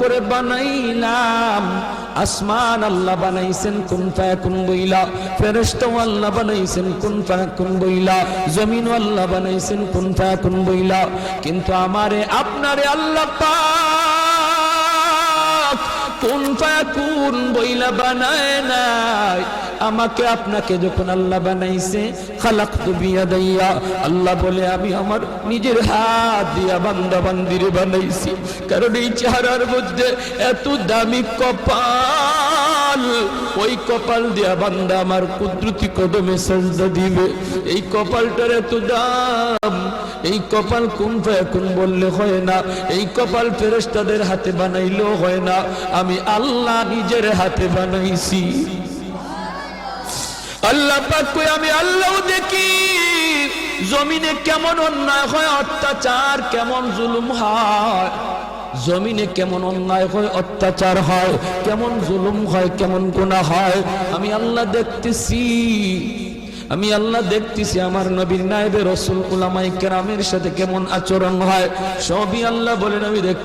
করে বানাইলাম। আসমান আল্লাহ বানাইছেন কোন ফায়াকুন বইলা? ফেরেশতা আল্লাহ বানাইছেন কোন ফায়াকুন বইলা? জমিন আল্লাহ বানাইছেন কোন ফায়াকুন বইলা? কিন্তু আমারে, আপনারে আল্লাহ পাক বইলা বানায় নাই। আমাকে আপনাকে যখন আল্লাহ বানাইছে, খালাকতু বিয়াদাইয়া, আল্লাহ বলে, আমি আমার নিজের হাত দিয়া বান্দা বান্দিরে বানাইছি। কারণ এই চেহারার মধ্যে এত দামি কপাল। ওই কপাল দিয়া বান্দা আমার কুদরতি কদমে সাজদা দিবে। এই কপালটার এত দাম। এই কপাল কোন কোন বললে হয় না? এই কপাল ফেরেস্তাদের হাতে বানাইলেও হয় না। আমি আল্লাহ নিজের হাতে বানাইছি। আল্লাহ পাক আমি আল্লাহ দেখি। জমিনে কেমন অন্যায় হয়, অত্যাচার কেমন জুলুম হয়। জমিনে কেমন অন্যায় হয়, অত্যাচার হয়। কেমন জুলুম হয়, কেমন গুনাহ হয়। আমি আল্লাহ দেখতেছি। আমি আল্লাহ দেখতেছি আমার নবীর নাইবে রসুল উলামাই কেরামের সাথে কেমন আচরণ হয়। সবই আল্লাহ বলেন, আমি দেখতে